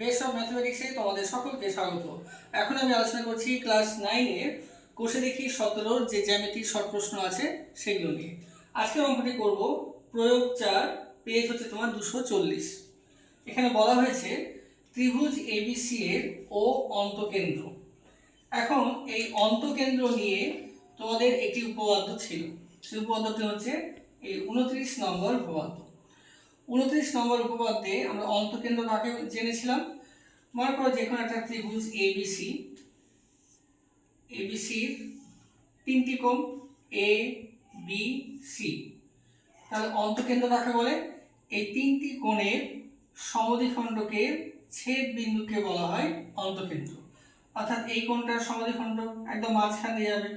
Base of ম্যাথমেটিক্সে তোমাদের সকলকে স্বাগত। এখন আমি আলোচনা করছি ক্লাস নাইনের কোষে দেখি সতেরোর যে জ্যামিতিক শর্ট প্রশ্ন আছে সেগুলো নিয়ে। আজকে অঙ্কটি করব প্রয়োগ চার, পেজ হচ্ছে তোমার দুশো চল্লিশ। এখানে বলা হয়েছে ত্রিভুজ এবিসি এর ও অন্তকেন্দ্র। এখন এই অন্তকেন্দ্র নিয়ে তোমাদের একটি উপপাদ্য ছিল। সেই উপপাদ্যটি হচ্ছে এই উনত্রিশ নম্বর উপপাদ্য। উনত্রিশ নম্বর উপপাদ্যে আমরা অন্তকেন্দ্র কাকে জেনেছিলাম? মনে করো যে কোনো একটা ত্রিভুজ এবিসি এবিসির তিনটি কোণ এ বি সি তাহলে অন্তকেন্দ্র কাকে বলে? এই তিনটি কোণের সমদ্বিখণ্ডকে ছেদ বিন্দুকে বলা হয় অন্তকেন্দ্র। অর্থাৎ এই কোণটার সমদ্বিখণ্ড একদম মাঝখান দিয়ে যাবে।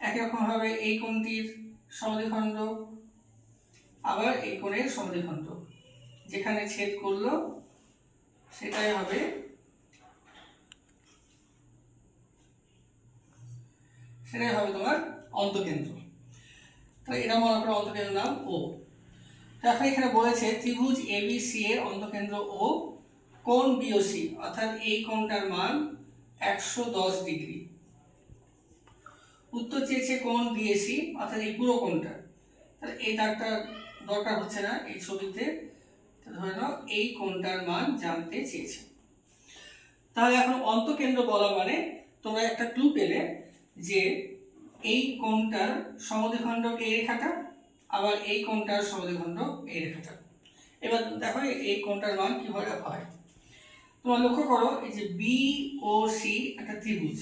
একই রকমভাবে এই কোণটির সমদ্বিখণ্ড আবার এই কোণের সমদ্বিখণ্ড। যেখানে ছেদ করল, সেটাই হবে সেটাই হবে তোমার অন্তকেন্দ্র। তাহলে এটা মনে করো অন্তকেন্দ্র নাম ও এখন এখানে বলেছে ত্রিভুজ এ এবিসি এর অন্তকেন্দ্র ও কোণ বিওসি অর্থাৎ এই কোণটার মান একশো দশ ডিগ্রি। উত্তর চেয়েছে কোণ বিএসি অর্থাৎ এই পুরো কোণটা। তাহলে এই দাগটা দরকার হচ্ছে না এই ছবিতে। ধরে নাও, এই কোণটার মান জানতে চেয়েছে। তাহলে এখন অন্তকেন্দ্র বলা মানে তোমরা একটা ক্লু পেলে যে এই কোণটার সমদ্বিখণ্ড এই রেখাটা, আবার এই কোণটার সমদ্বিখণ্ড এই রেখাটা। এবার দেখো, এই কোণটার মান কীভাবে হয়? তোমরা লক্ষ্য করো, এই যে বি ও সি একটা ত্রিভুজ।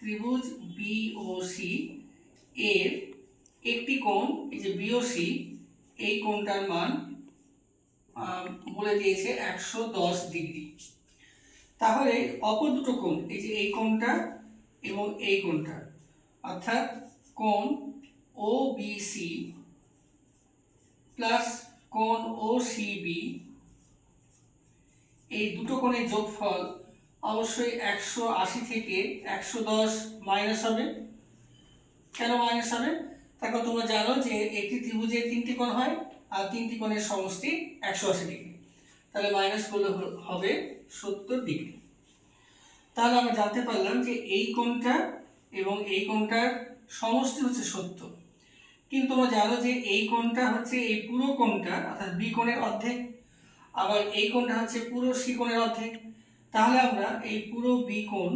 ত্রিভুজ বি ও সি এর একটি কোণ, এই যে বিওসি এই কোণটার মান বলে দিয়েছে একশো দশ ডিগ্রি। তাহলে অপর দুটো কোণ, এই যে এই কোণটা এবং এই কোণটা, অর্থাৎ কোণ ও বি সি প্লাস কোণ ও সি বি এই দুটো কোণের যোগফল অবশ্যই একশো আশি থেকে একশো দশ মাইনাস হবে। কেন মাইনাস হবে? তারপর তোমরা জানো যে একটি ত্রিভুজের তিনটি কোণ হয় আর তিনটি কোণের সমষ্টি একশো আশি ডিগ্রি। তাহলে মাইনাস করলে হবে সত্তর ডিগ্রি। তাহলে আমরা জানতে পারলাম যে এই কোণটা এবং এই কোণটার সমষ্টি হচ্ছে সত্তর। কিন্তু তোমরা জানো যে এই কোণটা হচ্ছে এই পুরো কোণটা, অর্থাৎ বি কোণের অর্ধেক, আবার এই কোণটা হচ্ছে পুরো সি কোণের অর্ধেক। তাহলে আমরা এই পুরো বি কোণ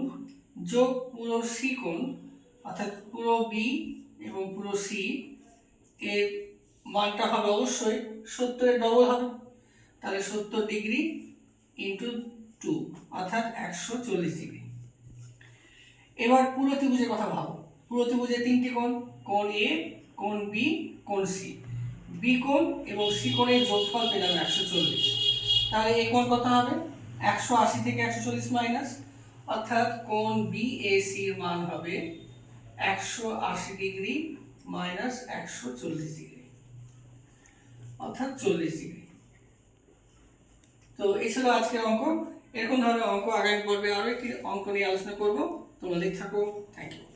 যোগ পুরো সি কোণ, অর্থাৎ পুরো বি এবং পুরো সি এর মানটা হবে অবশ্যই সত্তরের ডবল হবে। তাহলে সত্তর ডিগ্রি ইন্টু টু অর্থাৎ একশো চল্লিশ ডিগ্রি এবার পুরো ত্রিভুজের কথা ভাবো। পুরো ত্রিভুজের তিনটি কোণ কোণ এ কোণ বি কোণ সি বি কোণ এবং সি কোণের যোগফল পেলাম একশো চল্লিশ। তাহলে এই কোণ কত হবে? একশো আশি থেকে একশো চল্লিশ মাইনাস অর্থাৎ কোণ বি এ সির মান হবে একশো আশি ডিগ্রি মাইনাস একশো চল্লিশ ডিগ্রি। অর্থাৎ চল্লিশ ডিগ্রি। তো এই ছিল আজকের অঙ্ক। এরকম ধরনের অঙ্ক আগামী পর্বে আরও একটি অঙ্ক নিয়ে আলোচনা করব। তোমরা দেখে থাকো। Thank you